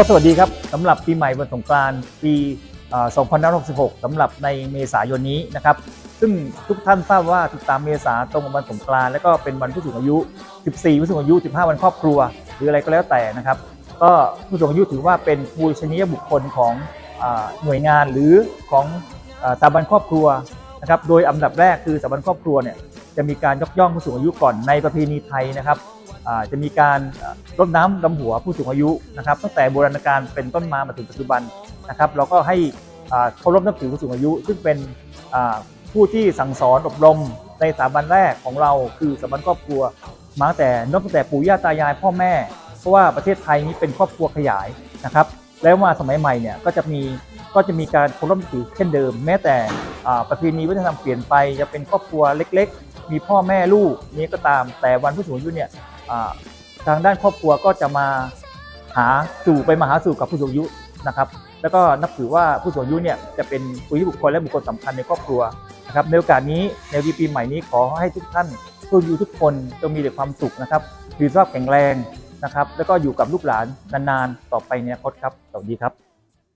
ก็สวัสดีครับสำหรับปีใหม่วันสงกรานต์ปี2566 สำหรับในเมษายนนี้นะครับ ซึ่งทุกท่านทราบว่า 13 เมษาตรงกับวันสงกรานต์และก็เป็นวันผู้สูงอายุ 14 ผู้สูงอายุ 15 วันครอบครัว หรืออะไรก็แล้วแต่นะครับ ก็ผู้สูงอายุถือว่าเป็นภูชนียบุคคลของอหน่วยงานหรือของสถาบันครอบครัวนะครับ โดยอันดับแรกคือสถาบันครอบครัวเนี่ยจะมีการยกย่องผู้สูงอายุก่อนในประเพณีไทยนะครับ จะมีการรดน้ำดำหัวผู้สูงอายุนะครับตั้งแต่โบราณกาลเป็นต้นมามาถึงปัจจุบันนะครับเราก็ให้อ่าเคารพนับถือผู้สูงอายุ ซึ่งเป็นผู้ที่สั่งสอนอบรมในสถาบันแรกของเราคือสถาบันครอบครัว มาตั้งแต่นับตั้งแต่ปู่ย่าตายายพ่อแม่ เพราะว่าประเทศไทยนี้เป็นครอบครัวขยายนะครับแล้วมาสมัยใหม่เนี่ยก็จะมีก็จะมีการเคารพนับถือเช่นเดิม แม้แต่ประเพณีวัฒนธรรมเปลี่ยนไปจะเป็นครอบครัวเล็ก ๆ มีพ่อแม่ลูกนี้ก็ตามแต่วันผู้สูงอายุเนี่ย ทางด้านครอบครัวก็จะมาหาสู่ไปมาหาสู่กับผู้สูงอายุนะครับแล้วก็นับถือว่าผู้สูงอายุเนี่ยจะเป็นผู้บุคคลและบุคคลสำคัญในครอบครัวนะครับในโอกาสนี้ในวันปีใหม่นี้ขอให้ทุกท่านผู้อยู่ทุกคนจงมีแต่ความสุขนะครับมีสุขภาพแข็งแรงนะครับ แล้วก็อยู่กับลูกหลานนานๆ ต่อไปในอนาคตครับ สวัสดีครับ